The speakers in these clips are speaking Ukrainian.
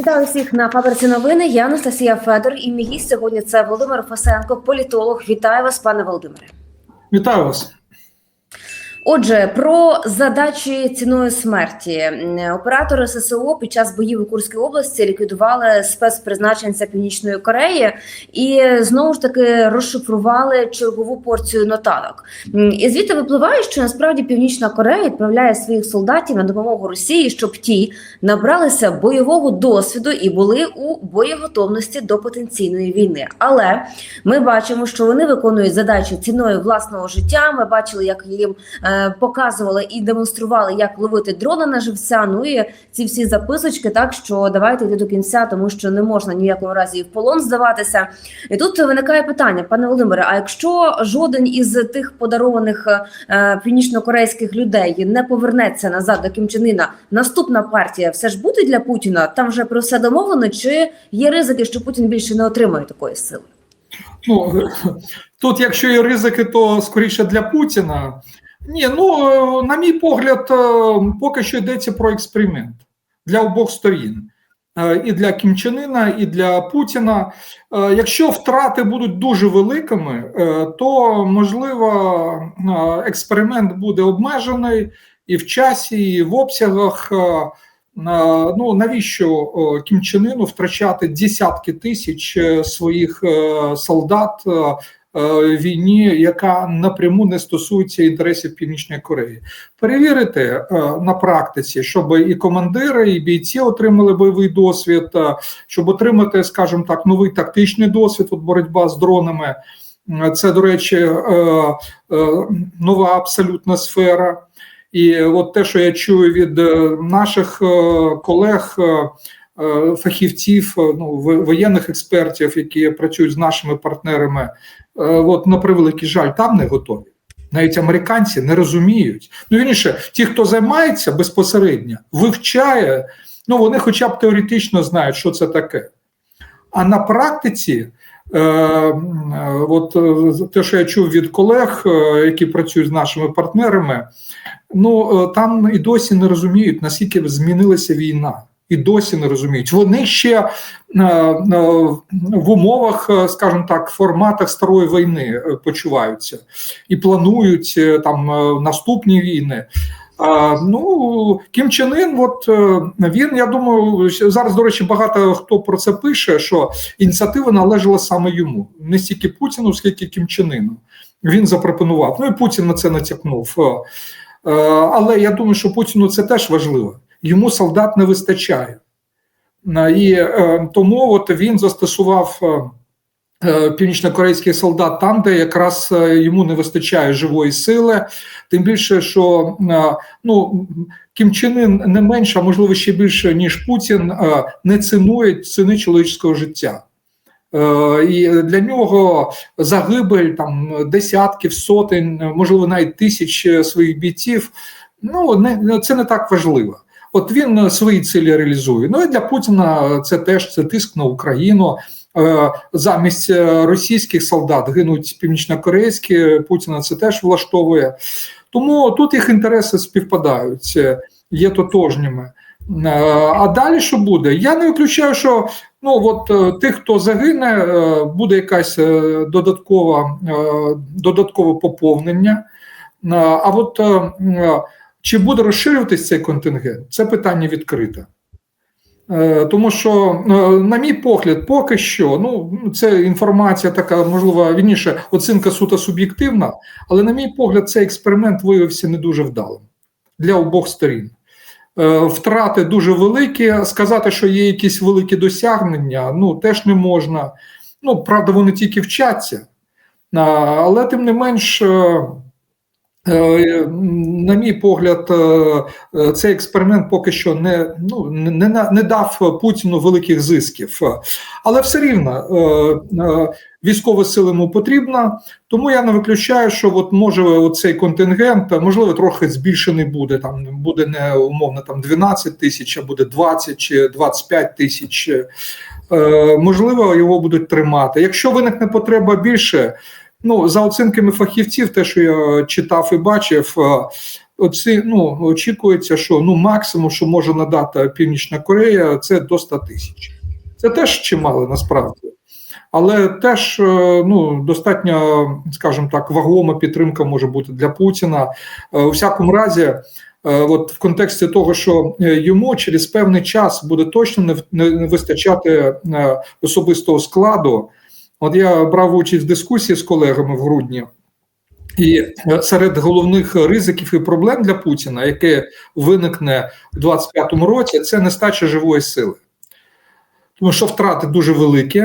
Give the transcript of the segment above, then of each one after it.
Вітаю всіх на фабриці новини. Я Анастасія Федор і мій гість сьогодні це Володимир Фасенко, політолог. Вітаю вас, пане Володимире. Вітаю вас. Отже, про задачі ціною смерті оператори ССО під час боїв у Курській області ліквідували спецпризначенця Північної Кореї і знову ж таки розшифрували чергову порцію нотаток. І звідти випливає, що насправді Північна Корея відправляє своїх солдатів на допомогу Росії, щоб ті набралися бойового досвіду і були у боєготовності до потенційної війни. Але ми бачимо, що вони виконують задачі ціною власного життя. Ми бачили, як їм е, показували і демонстрували, як ловити дрона на живця. Ну і ці всі записочки, так що давайте йти до кінця, тому що не можна ні в якому разі в полон здаватися. І тут виникає питання, пане Володимире: а якщо жоден із тих подарованих е, північнокорейських людей не повернеться назад до Кім наступна партія все ж буде для Путіна? Там вже про все домовлено, чи є ризики, що Путін більше не отримає такої сили? Ну тут, якщо є ризики, то скоріше для Путіна. Ні, ну е, на мій погляд, е, поки що йдеться про експеримент для обох сторін. Е, І для Кім Чен Іна, і для Путіна. Якщо втрати будуть дуже великими, то можливо експеримент буде обмежений і в часі, і в обсягах. Ну навіщо Кім Чен Іну втрачати десятки тисяч своїх солдат війні, яка напряму не стосується інтересів Північної Кореї? Перевірити е, на практиці, щоб і командири, і бійці отримали бойовий досвід, е, щоб отримати, скажімо так, новий тактичний досвід. От боротьба з дронами. Е, Це, до речі, е, е, нова абсолютна сфера. І от те, що я чую від е, наших е, колег, е, е, фахівців, е, ну воєнних експертів, які працюють з нашими партнерами, е, от на превеликий жаль, там не готові. Навіть американці не розуміють. Ну вірніше, ті, хто займається безпосередньо, вивчає, ну вони хоча б теоретично знають, що це таке. А на практиці, е, е, от е, те, що я чув від колег, е, які працюють з нашими партнерами, ну е, там і досі не розуміють, наскільки змінилася війна. І досі не розуміють. Вони ще е, е, в умовах, е, скажімо так, форматах старої війни почуваються і планують там наступні війни. А, ну, Кім Чен Ін, от він, я думаю, зараз, до речі, багато хто про це пише, що ініціатива належала саме йому, не стільки Путіну, скільки Кім Чен Іну. Він запропонував. Ну і Путін на це натякнув. Але я думаю, що Путіну це теж важливо. Йому солдат не вистачає. І е, тому от він застосував. е, е, Північнокорейський солдат там, де якраз йому не вистачає живої сили, тим більше, що ну Кім Чен Ін не менше, а можливо ще більше ніж Путін, не цінує ціни чоловічського життя. І для нього загибель там десятків, сотень, можливо, навіть тисяч своїх бійців. Ну не це не так важливо. От він е, свої цілі реалізує. Ну і для Путіна це теж це тиск на Україну. Е, Замість е, російських солдат гинуть північнокорейські. Путіна це теж влаштовує. Тому тут їх інтереси співпадають, є тотожніми. А далі що буде? Я не виключаю, що ну от тих, хто загине, буде якась додаткова додаткове поповнення. А от чи буде розширюватись цей контингент? Це питання відкрите. Е, Тому що, е, на мій погляд, поки що, ну це інформація така, можливо, вірніше, оцінка суто суб'єктивна, але, на мій погляд, цей експеримент виявився не дуже вдалим для обох сторін. Е, Втрати дуже великі. Сказати, що є якісь великі досягнення, ну теж не можна. Ну, правда, вони тільки вчаться, але тим не менш. Е, На мій погляд, е, е, цей експеримент поки що не ну не, не, дав Путіну великих зисків, але все рівно військова сила йому потрібна. Тому я не виключаю, що от може цей контингент можливо трохи збільшений буде. Там буде не умовно там 12 тисяч, а буде 20 чи 25 тисяч. Можливо, його будуть тримати. Якщо виникне потреба більше. Ну, за оцінками фахівців, те, що я читав і бачив, е, оці, ну, очікується, що ну, максимум, що може надати Північна Корея, це до 100 тисяч. Це теж чимало насправді. Але теж е, ну, достатньо, скажімо так, вагома підтримка може бути для Путіна. Е, У всякому разі, от в контексті того, що йому через певний час буде точно не, вистачати особистого складу. От я брав участь в дискусії з колегами в грудні, і е, серед головних ризиків і проблем для Путіна, яке виникне в 25-му році, це нестача живої сили. Тому що втрати дуже великі,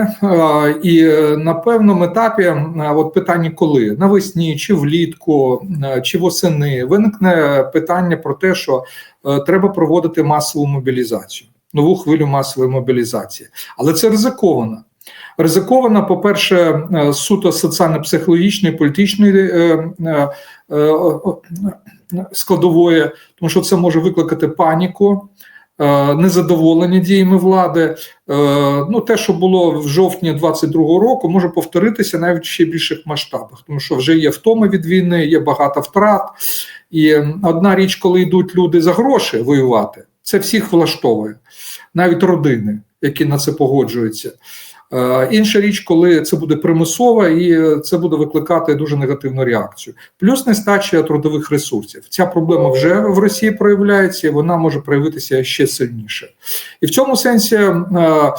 і е, на певному етапі, е, от питання коли навесні, чи влітку, чи восени, виникне питання про те, що треба проводити масову мобілізацію, нову хвилю масової мобілізації. Але це ризиковано. Ризиковано, по-перше, е, суто соціально-психологічної, політичної е, е, складової, тому що це може викликати паніку, незадоволення діями влади. Ну, те, що було в жовтні 22-го року, може повторитися навіть в ще більших масштабах, тому що вже є втома від війни, є багато втрат. І одна річ, коли йдуть люди за гроші воювати, це всіх влаштовує, навіть родини, які на це погоджуються. Е, Інша річ, коли це буде примусово, і це буде викликати дуже негативну реакцію. Плюс нестача трудових ресурсів. Ця проблема вже в Росії проявляється, і вона може проявитися ще сильніше. І в цьому сенсі е, е,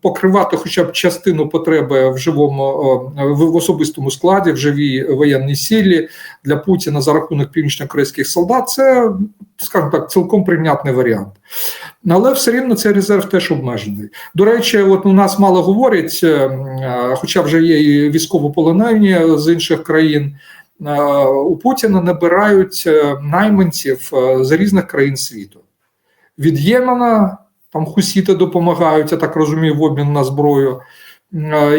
покривати хоча б частину потреби в живому в особистому складі, в живій воєнній силі для Путіна за рахунок північно-корейських солдат, це, скажімо так, цілком прийнятний варіант. Але все рівно цей резерв теж обмежений. До речі, от у нас мало говорять, е, е, хоча вже є і військовополонені з інших країн. е, У Путіна набирають найманців з різних країн світу. Від Ємена, там хусіти допомагають, я так розумію, в обмін на зброю.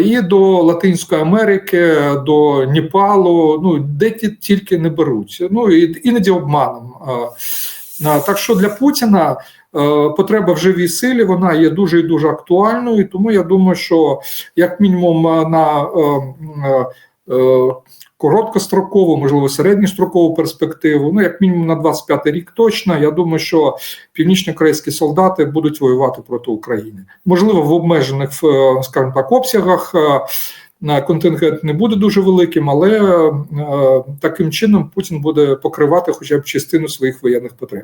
І до Латинської Америки, до Непалу, ну де ті тільки не беруть. Ну і іноді обманом. Так що для Путіна е, потреба в живій силі вона є дуже і дуже актуальною. Тому я думаю, що як мінімум е, на е, короткострокову, можливо, середньострокову перспективу, ну як мінімум на 25 рік точно. Я думаю, що північно-корейські солдати будуть воювати проти України. Можливо, в обмежених, скажімо так, обсягах. На контингент не буде дуже великим, але е, таким чином Путін буде покривати хоча б частину своїх воєнних потреб.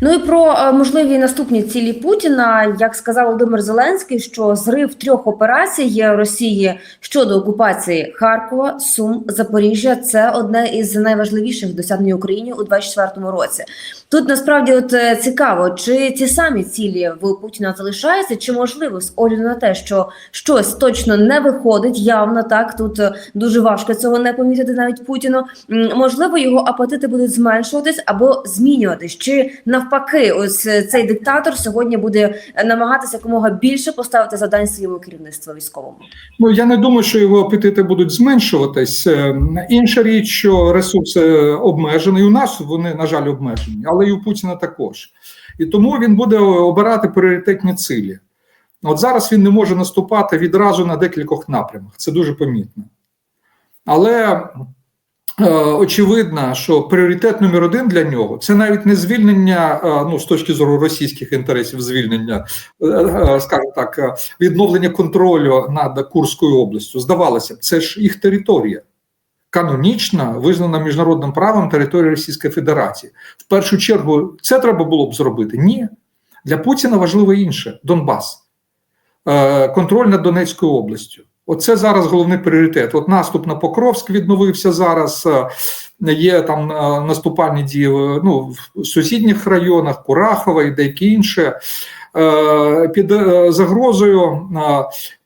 Ну і про е, можливі наступні цілі Путіна, як сказав Володимир Зеленський, що зрив трьох операцій Росії щодо окупації Харкова, Сум, Запоріжжя це одне із найважливіших досягнень Україні у 2024 році. Тут насправді от е, цікаво, чи ці самі цілі в Путіна залишаються, чи можливо з огляду на те, що щось точно не виходить, явно так тут е, дуже важко цього не помітити навіть Путіну. Можливо, його апетити будуть зменшуватись або змінюватись, чи навпаки, ось е, цей диктатор сьогодні буде намагатися якомога більше поставити завдань своєму керівництву військовому. Ну я не думаю, що його апетити будуть зменшуватись. Е, Інша річ, що ресурси обмежені. У нас вони, на жаль, обмежені, але і у Путіна також. І тому він буде обирати пріоритетні цілі. От зараз він не може наступати відразу на декількох напрямах. Це дуже помітно. Але е, очевидно, що пріоритет номер один для нього це навіть не звільнення, е, ну з точки зору російських інтересів, звільнення, е, е, скажімо так, е, відновлення контролю над Курською областю. Здавалося б, це ж їх територія. Канонічна, визнана міжнародним правом територія Російської Федерації. В першу чергу це треба було б зробити? Ні. Для Путіна важливо інше: Донбас, Е, контроль над Донецькою областю. Оце зараз головний пріоритет. От наступ на Покровськ відновився зараз. е, Є там е, наступальні дії ну, в сусідніх районах, Курахова і деякі інше. Під загрозою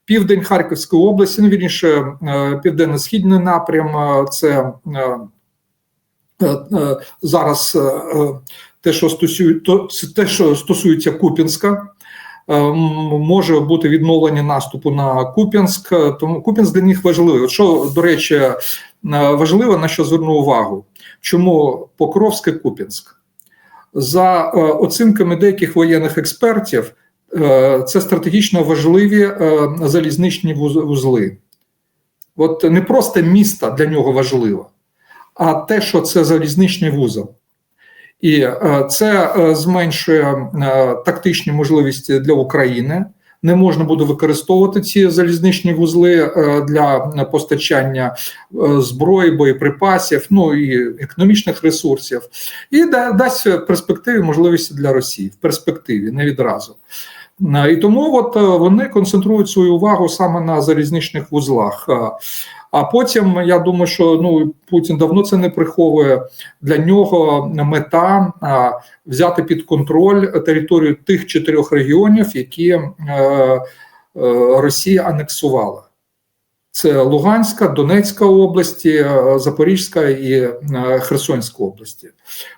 південь Харківської області, ну вірніше, е, південно-східний напрям. Це зараз те, що стосується, те, що стосується Купінська. Е, Може бути відновлення наступу на Куп'янськ, е, тому Куп'янськ для них важливий. Що, до речі, важливо, на що зверну увагу, чому Покровськ і Куп'янськ? За оцінками деяких воєнних експертів, це стратегічно важливі е, залізничні вуз- вузли. От не просто місто для нього важливо, а те, що це залізничний вузол. І е, це е, зменшує е, тактичні можливості для України. Не можна буде використовувати ці залізничні вузли е, для постачання е, зброї, боєприпасів, ну і економічних ресурсів, і да- дасть в перспективі можливості для Росії в перспективі, не відразу. Е, І тому от е, вони концентрують свою увагу саме на залізничних вузлах. Е, А потім я думаю, що ну Путін давно це не приховує. Для нього мета а, взяти під контроль територію тих чотирьох регіонів, які е, е, Росія анексувала. Це Луганська, Донецька області, е, Запорізька і е, Херсонська області.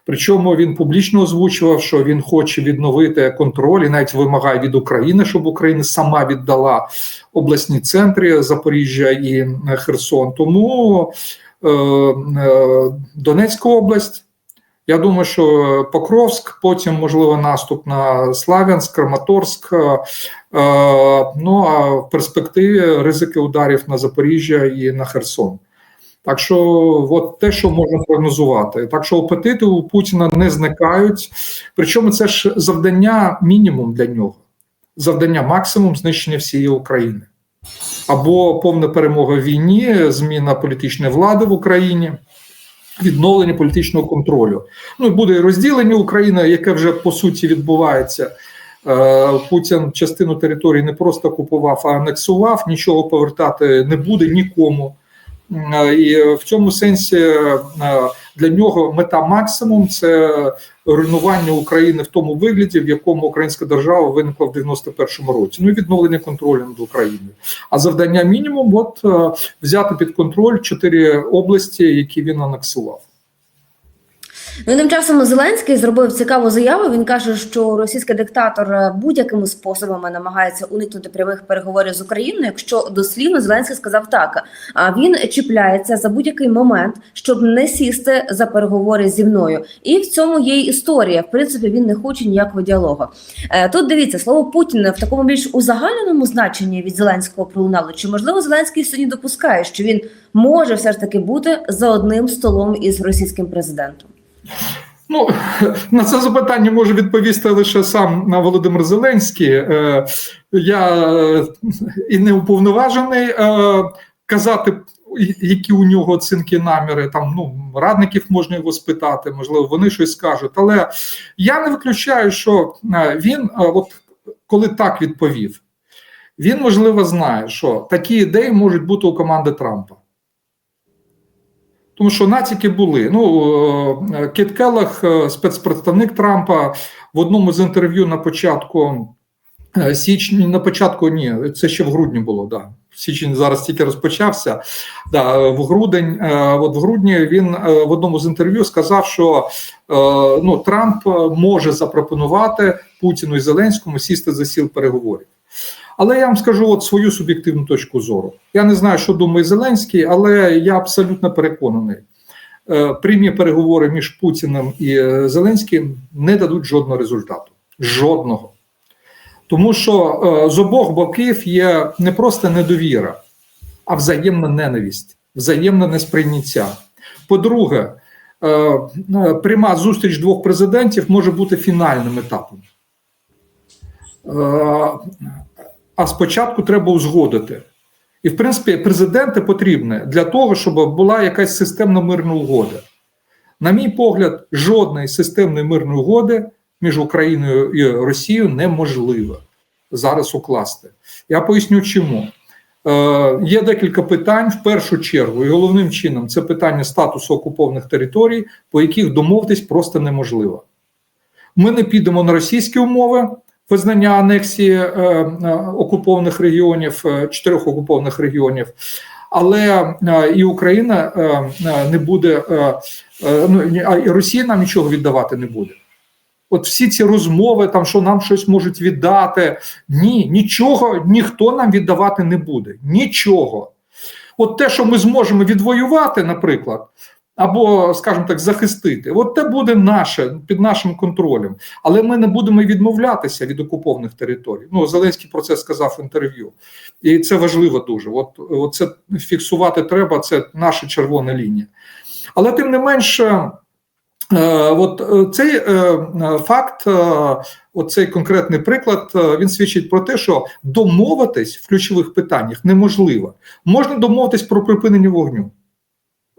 Причому він публічно озвучував, що він хоче відновити контроль і навіть вимагає від України, щоб Україна сама віддала обласні центри Запоріжжя і е, Херсон. Тому е, е, Донецька область. Я думаю, що Покровськ, потім, можливо, наступ на Славянськ, Краматорськ. е, Ну а в перспективі ризики ударів на Запоріжжя і на Херсон. Так що, от те, що можна прогнозувати. Так що апетити у Путіна не зникають. Причому це ж завдання мінімум для нього, завдання максимум знищення всієї України. Або повна перемога в війні, зміна політичної влади в Україні, відновлення політичного контролю. Ну буде розділення України, яке вже по суті відбувається. Е, Путін частину території не просто купував, а анексував. Нічого повертати не буде нікому. Е, І в цьому сенсі е, для нього мета максимум це руйнування України в тому вигляді, в якому українська держава виникла в 91-му році. Ну і відновлення контролю над Україною. А завдання мінімум от е, взяти під контроль чотири області, які він анексував. Ну тим часом Зеленський зробив цікаву заяву. Він каже, що російський диктатор е, будь-якими способами намагається уникнути прямих переговорів з Україною. Якщо дослівно Зеленський сказав так, а він чіпляється за будь-який момент, щоб не сісти за переговори зі мною. І в цьому є історія. В принципі, він не хоче ніякого діалогу. Е, Тут дивіться слово Путін в такому більш узагальненому значенні від Зеленського пролунало. Чи можливо Зеленський сьогодні допускає, що він може все ж таки бути за одним столом із російським президентом? Ну на це запитання може відповісти лише сам Володимир Зеленський. Е, Я е, і не уповноважений е, казати, які у нього оцінки наміри. Там ну радників можна його спитати, можливо, вони щось скажуть. Але я не виключаю, що він, от коли так відповів, він можливо знає, що такі ідеї можуть бути у команди Трампа. Тому що натяки були. Ну, е, Кіт Келлах, е, спецпредставник Трампа, в одному з інтерв'ю на початку е, січня, на початку ні, це ще в грудні було, да. Січень зараз тільки розпочався. Да, в грудень, от в грудні він в одному з інтерв'ю сказав, що ну, Трамп може запропонувати Путіну і Зеленському сісти за сіл переговорів. Але я вам скажу от свою суб'єктивну точку зору. Я не знаю, що думає Зеленський, але я абсолютно переконаний. Е, Прямі переговори між Путіним і е, Зеленським не дадуть жодного результату. Жодного. Тому що е, з обох боків є не просто недовіра, а взаємна ненависть, взаємне несприйняття. По-друге, пряма зустріч двох президентів може бути фінальним етапом. А спочатку треба узгодити. І, в принципі, президенти потрібні для того, щоб була якась системна мирна угода. На мій погляд, жодної системної мирної угоди між Україною і Росією неможливо зараз укласти. Я поясню, чому. Е, Є декілька питань в першу чергу, і головним чином це питання статусу окупованих територій, по яких домовитись просто неможливо. Ми не підемо на російські умови визнання анексії е, е, окупованих регіонів, е, чотирьох окупованих регіонів, але і Україна не буде, ну а і Росія нам нічого віддавати не буде. От всі ці розмови, там що нам щось можуть віддати. Ні, нічого ніхто нам віддавати не буде. Нічого. От те, що ми зможемо відвоювати, наприклад, або, скажімо так, захистити, от те буде наше під нашим контролем. Але ми не будемо відмовлятися від окупованих територій. Ну, Зеленський про це сказав в інтерв'ю, і це важливо дуже. От, от це фіксувати треба, це наша червона лінія. Але тим не менше, е, от е, цей е, е, факт, е, оцей конкретний приклад, він свідчить про те, що домовитись в ключових питаннях неможливо. Можна домовитись про припинення вогню.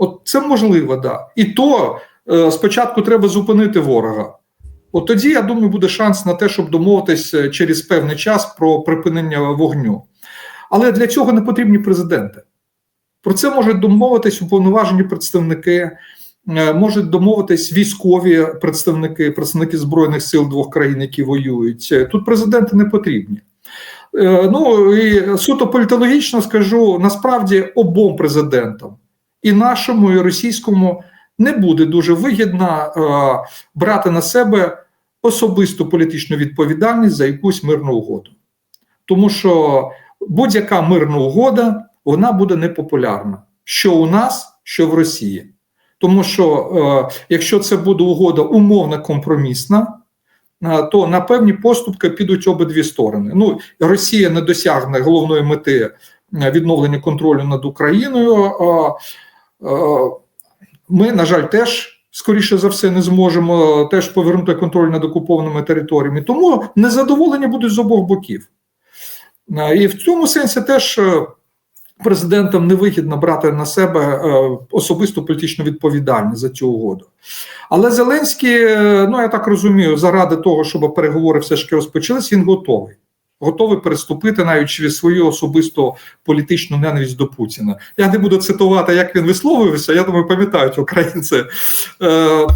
От це можливо, да. І то е, спочатку треба зупинити ворога. От тоді, я думаю, буде шанс на те, щоб домовитись е, через певний час про припинення вогню. Але для цього не потрібні президенти. Про це можуть домовитись уповноважені представники, е, можуть домовитись військові представники, представники збройних сил двох країн, які воюють. Е, Тут президенти не потрібні. Ну і суто політологічно скажу: насправді обом президентам, і нашому, і російському, не буде дуже вигідно е, брати на себе особисту політичну відповідальність за якусь мирну угоду. Тому що будь-яка мирна угода вона буде непопулярна, що у нас, що в Росії. Тому що е, якщо це буде угода умовно компромісна, е, то на певні поступки підуть обидві сторони. Ну, Росія не досягне головної мети відновлення контролю над Україною. Е, ми, на жаль, теж. Скоріше за все, не зможемо теж повернути контроль над окупованими територіями. Тому незадоволення будуть з обох боків. Е, І в цьому сенсі теж е, президентам невигідно брати на себе е, особисту політичну відповідальність за цю угоду. Але Зеленський, е, ну я так розумію, заради того, щоб переговори все ж таки розпочались, він готовий. Готовий переступити навіть через свою особисту політичну ненависть до Путіна. Я не буду цитувати, як він висловився. Я думаю, пам'ятають українці е, е,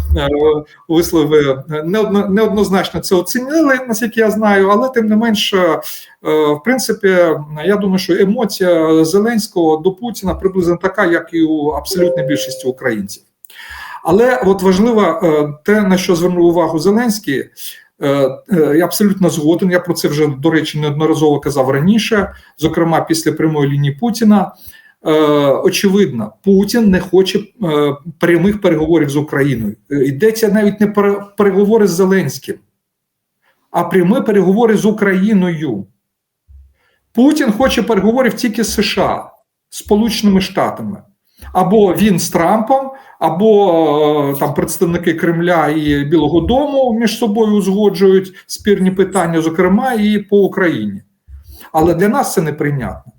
вислови неодно, неоднозначно це оцінили, наскільки я знаю, але тим не менше, в принципі, я думаю, що емоція Зеленського до Путіна приблизно така, як і у абсолютної більшості українців. Але от важливо е, те, на що звернув увагу Зеленський. Е, е, Я абсолютно згоден. Я про це вже до речі неодноразово казав раніше, зокрема після прямої лінії Путіна. Е, Очевидно, Путін не хоче прямих переговорів з Україною. Йдеться навіть не про переговори з Зеленським, а прямі переговори з Україною. Путін хоче переговорів тільки з США, Сполученими Штатами. Або він з Трампом, або е, там представники Кремля і Білого Дому між собою узгоджують спірні питання, зокрема і по Україні. Але для нас це неприйнятно.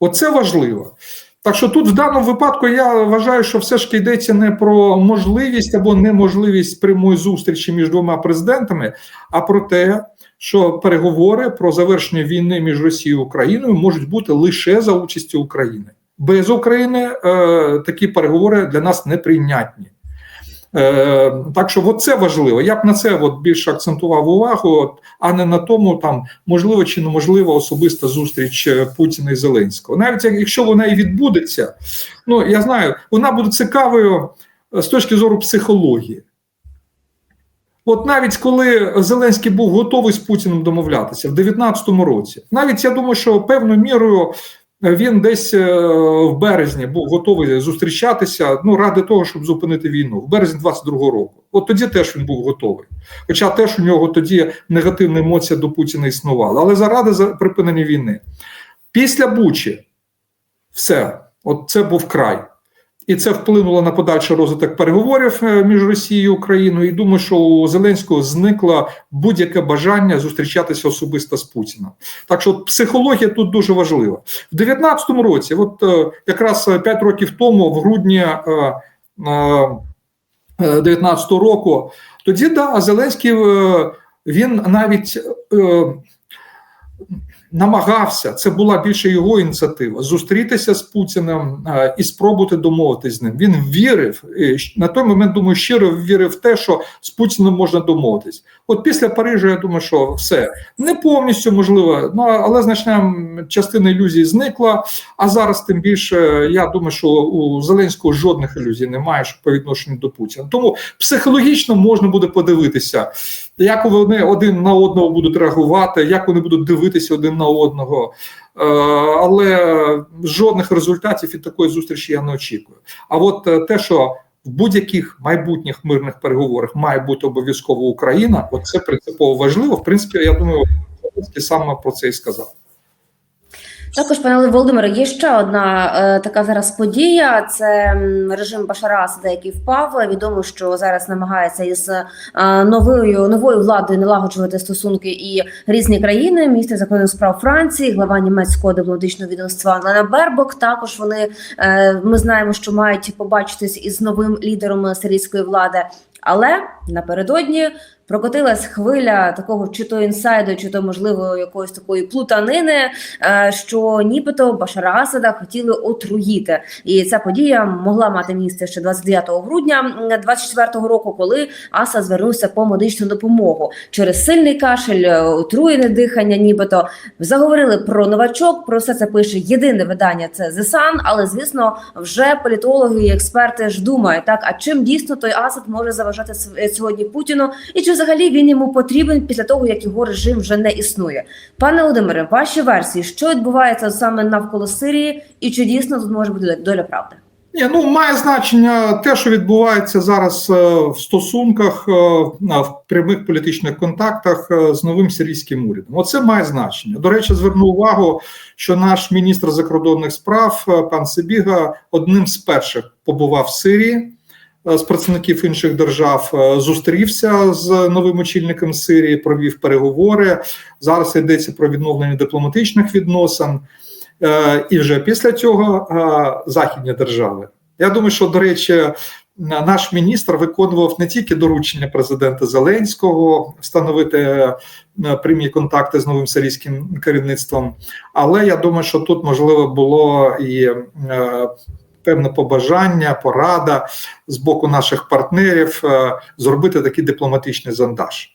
Оце важливо. Так що тут в даному випадку я вважаю, що все ж йдеться не про можливість або неможливість прямої зустрічі між двома президентами, а про те, що переговори про завершення війни між Росією і Україною можуть бути лише за участі України. Без України е, такі переговори для нас неприйнятні. Е, так що от це важливо. Я б на це от більше акцентував увагу, от, а не на тому, там можливо чи неможливо особиста зустріч е, Путіна і Зеленського. Навіть якщо вона і відбудеться, ну я знаю, вона буде цікавою е, з точки зору психології. От навіть коли Зеленський був готовий з Путіним домовлятися в 2019 році, навіть я думаю, що певною мірою він десь е, в березні був готовий зустрічатися ну ради того, щоб зупинити війну в березні 22-го року. От тоді теж він був готовий. Хоча теж у нього тоді негативна емоція до Путіна існувала, але заради за- припинення війни. Після Бучі все, от це був край. І це вплинуло на подальший розвиток переговорів е, між Росією і Україною. І думаю, що у Зеленського зникло будь-яке бажання зустрічатися особисто з Путіним. Так що психологія тут дуже важлива. В 2019 році, от е, якраз 5 років тому, в грудні е, е, 19 року, тоді да, Зеленський е, він навіть е, намагався, це була більше його ініціатива, зустрітися з Путіним е, і спробувати домовитися з ним. Він вірив е, на той момент, думаю, щиро вірив в те, що з Путіним можна домовитись. От після Парижа я думаю, що все не повністю можливо, ну але значна частина ілюзій зникла. А зараз тим більше я думаю, що у Зеленського жодних ілюзій немає по відношенню до Путіна. Тому психологічно можна буде подивитися, як вони один на одного будуть реагувати, як вони будуть дивитися один на одного. Е, Але жодних результатів від такої зустрічі я не очікую. А от е, те, що в будь-яких майбутніх мирних переговорах має бути обов'язково Україна, от це принципово важливо. В принципі, я думаю, саме про це і сказав. Також, пане Володимире, є ще одна е, така зараз подія. Це режим Башара Асада, який впав. Відомо, що зараз намагається із е, новою новою владою налагоджувати стосунки і різні країни. Міністр закордонних справ Франції, глава німецького дипломатичного відомства Лена Бербок. Також вони е, ми знаємо, що мають побачитись із новим лідером сирійської влади. Але напередодні прокотилась хвиля такого чи то інсайду, чи то можливо якоїсь такої плутанини, е, що нібито Башара Асада хотіли отруїти, і ця подія могла мати місце ще 29 грудня 24 року, коли Асад звернувся по медичну допомогу через сильний кашель, е, отруєне дихання. Нібито заговорили про новачок. Про все це пише єдине видання. Це The Sun, але звісно, вже політологи і експерти ж думають так. А чим дійсно той Асад може заважати сьогодні Путіну, і чи взагалі він йому потрібен після того, як його режим вже не існує? Пане Володимире, ваші версії, що відбувається саме навколо Сирії, і чи дійсно тут може бути доля правди? Ні, ну має значення те, що відбувається зараз е, в стосунках е, в прямих політичних контактах е, з новим сирійським урядом. Оце має значення. До речі, зверну увагу, що наш міністр закордонних справ пан Сибіга одним з перших побував в Сирії. Е, З представників інших держав е, зустрівся з новим очільником Сирії, провів переговори. Зараз йдеться про відновлення дипломатичних відносин. Е, і вже після цього західні держави. Я думаю, що до речі, наш міністр виконував не тільки доручення президента Зеленського встановити прямі контакти з новим сирійським керівництвом, але я думаю, що тут можливо було і певне побажання, порада з боку наших партнерів е, зробити такий дипломатичний зондаж.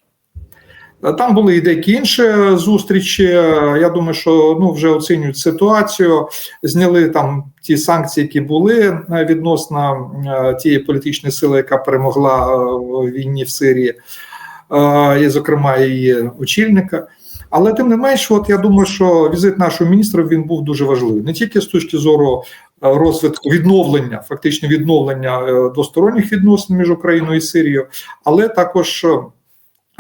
Е, Там були і деякі інші зустрічі. Е, Я думаю, що ну вже оцінюють ситуацію. Зняли там ті санкції, які були відносно тієї політичної сили, яка перемогла в війні в Сирії, і, зокрема, її очільника. Але тим не менш, от я думаю, що візит нашого міністра він був дуже важливий не тільки з точки зору розвитку відновлення, фактично відновлення е, двосторонніх відносин між Україною і Сирією, але також.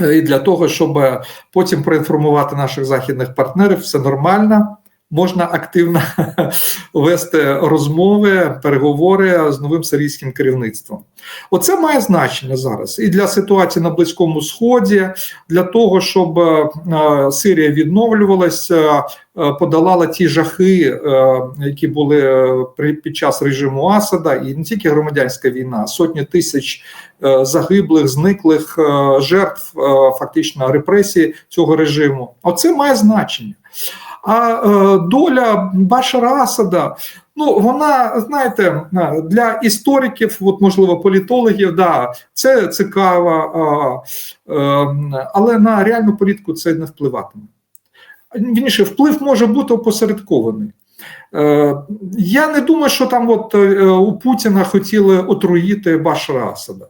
е, і для того, щоб потім проінформувати наших західних партнерів, все нормально. Можна активно вести розмови, переговори з новим сирійським керівництвом. Оце має значення зараз і для ситуації на Близькому Сході, для того, щоб е, Сирія відновлювалася, е, подолала ті жахи, е, які були е, під час режиму Асада, і не тільки громадянська війна, сотні тисяч е, загиблих, зниклих е, жертв, е, фактично репресії цього режиму. Оце має значення. А е, доля Башара Асада, ну вона знаєте, е, для істориків, от можливо, політологів, да, це цікаво, е, але на реальну політику це не впливатиме. Вірніше, вплив може бути опосередкований. Я не думаю, що там от у Путіна хотіли отруїти Башара Асада.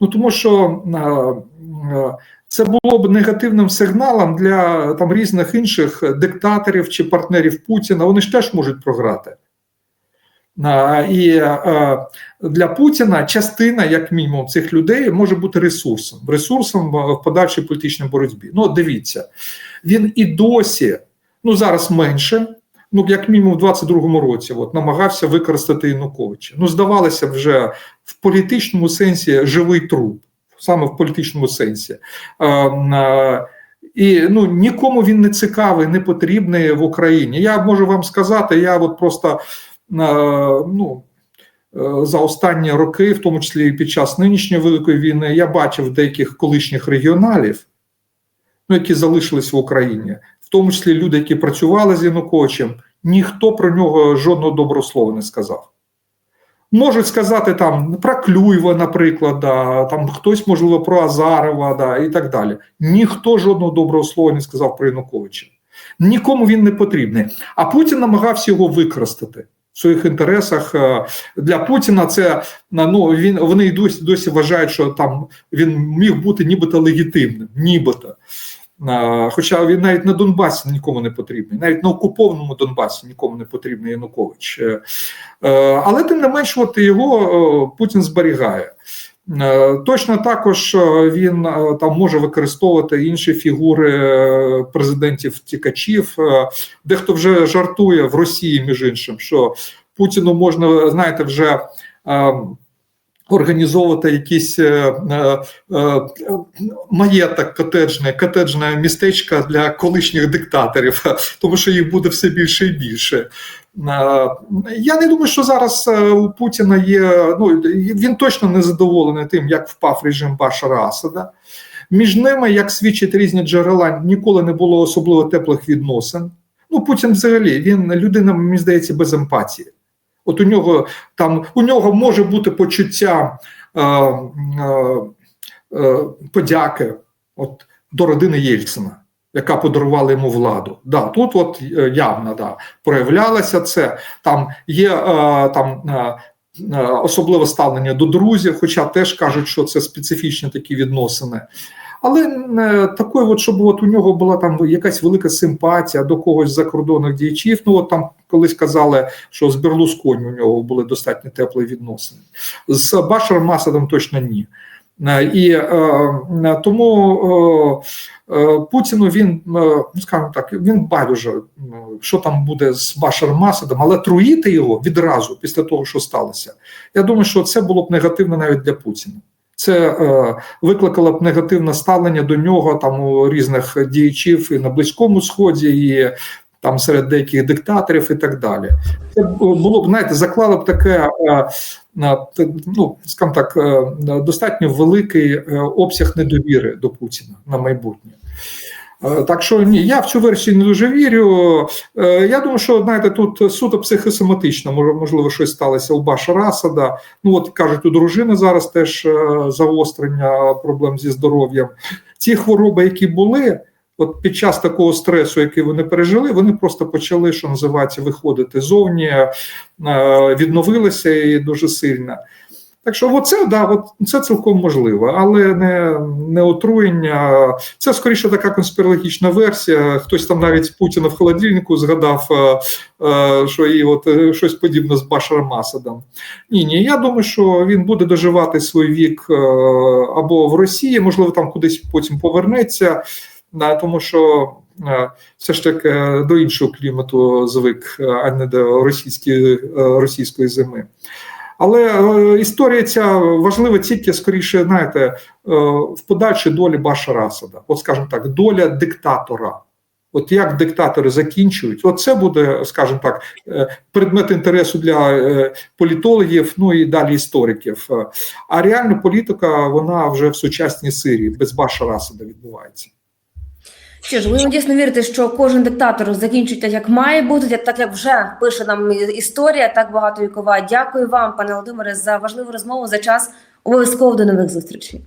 Ну тому що це було б негативним сигналом для там різних інших диктаторів чи партнерів Путіна. Вони ж теж можуть програти. І е, для Путіна частина, як мінімум, цих людей може бути ресурсом, ресурсом в подальшій політичній боротьбі. Ну, дивіться, він і досі, ну зараз менше, ну як мінімум, в 22-му році, от намагався використати Януковича. Ну, здавалося, вже в політичному сенсі живий труп, саме в політичному сенсі. Е, е, і ну нікому він не цікавий, не потрібний в Україні. Я можу вам сказати, я от просто е, ну. За останні роки, в тому числі під час нинішньої великої війни, я бачив деяких колишніх регіоналів, ну, які залишились в Україні, в тому числі люди, які працювали з Януковичем, ніхто про нього жодного доброго слова не сказав. Можуть сказати там про Клюєва, наприклад, да, там хтось, можливо, про Азарова, да, і так далі. Ніхто жодного доброго слова не сказав про Януковича. Нікому він не потрібний. А Путін намагався його використати в своїх інтересах. Е, Для Путіна це ну він вони й досі досі вважають, що там він міг бути нібито легітимним, нібито. Хоча він навіть на Донбасі нікому не потрібний, навіть на окупованому Донбасі нікому не потрібний Янукович. Е, е, Але тим не менш, от його е, Путін зберігає. Точно також він там може використовувати інші фігури президентів тікачів. Дехто вже жартує в Росії, між іншим, що Путіну можна, знаєте, вже е, організовувати якісь е, е, е, маєток котеджне, котеджне містечко для колишніх диктаторів, тому що їх буде все більше і більше. Е, Я не думаю, що зараз е, у Путіна є. Ну він точно не задоволений тим, як впав режим Башара Асада. Між ними, як свідчать різні джерела, ніколи не було особливо теплих відносин. Ну, Путін взагалі він людина, мені здається, без емпатії. От у нього там у нього може бути почуття е, е, е, подяки от, до родини Єльцина, яка подарувала йому владу. Да, тут от е, явно да, проявлялося це. Там є е, там. Е, е, Особливе ставлення до друзів, хоча теж кажуть, що це специфічні такі відносини. Але е, такої, от, щоб от у нього була там якась велика симпатія до когось з закордонних діячів. Ну от там колись казали, що з Берлусконі у нього були достатньо теплі відносини. З Башаром Асадом точно ні. Е, І е, е, тому е, Путіну він, ну скажімо так, він байдуже, що там буде з Башаром Асадом, але труїти його відразу після того, що сталося. Я думаю, що це було б негативно навіть для Путіна. Це е, викликало б негативне ставлення до нього там у різних діячів і на Близькому Сході, і там серед деяких диктаторів, і так далі. Це було б, знаєте, заклало б таке, е, е, ну скажімо так, е, достатньо великий е, обсяг недовіри до Путіна на майбутнє. Е, Так що ні, я в цю версію не дуже вірю. Е, Я думаю, що знаєте, тут суто психосоматично, можливо, щось сталося у Башара Асада. Ну от кажуть, у дружини зараз теж е, загострення проблем зі здоров'ям. Ті хвороби, які були, от під час такого стресу, який вони пережили, вони просто почали, що називається, виходити зовні, відновилися і дуже сильно. Так що, оце, да, от це цілком можливо, але не, не отруєння. Це скоріше така конспірологічна версія. Хтось там навіть Путіна в холодильнику згадав, е, е, що і от е, щось подібне з Башаром Асадом. Ні, ні, я думаю, що він буде доживати свій вік або в Росії, можливо, там кудись потім повернеться, тому що. Все ж таки до іншого клімату звик, а не до російської, російської зими. Але е, історія ця важлива тільки скоріше, знаєте, е, в подальшій долі Башара Асада. От, скажімо так, доля диктатора. От як диктатори закінчують, от це буде, скажімо так, е, предмет інтересу для політологів, ну і далі істориків. А реальна політика, вона вже в сучасній Сирії без Башара Асада відбувається. Що ж, будемо дійсно вірити, що кожен диктатор закінчить так, як має бути, так як вже пише нам історія, так багатовікова. Дякую вам, пане Володимире, за важливу розмову, за час. Обов'язково до нових зустрічей.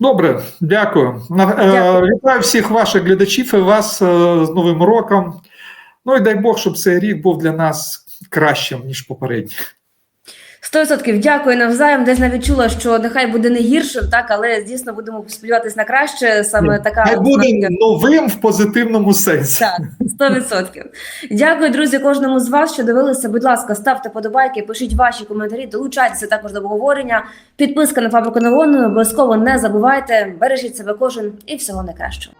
Добре, дякую. Е, Дякую. Вітаю всіх ваших глядачів і вас е, з Новим роком. Ну і дай Бог, щоб цей рік був для нас кращим, ніж попередній. Сто відсотків дякую навзаєм. Десь навіть чула, що нехай буде не гіршим, так але дійсно будемо сподіватися на краще. Саме така Хай буде новим в позитивному сенсі. Так, сто відсотків. Дякую, друзі, кожному з вас, що дивилися. Будь ласка, ставте подобайки, пишіть ваші коментарі, долучайтеся також до обговорення. Підписка на фабрику новин. Обов'язково не забувайте. Бережіть себе кожен і всього найкращого.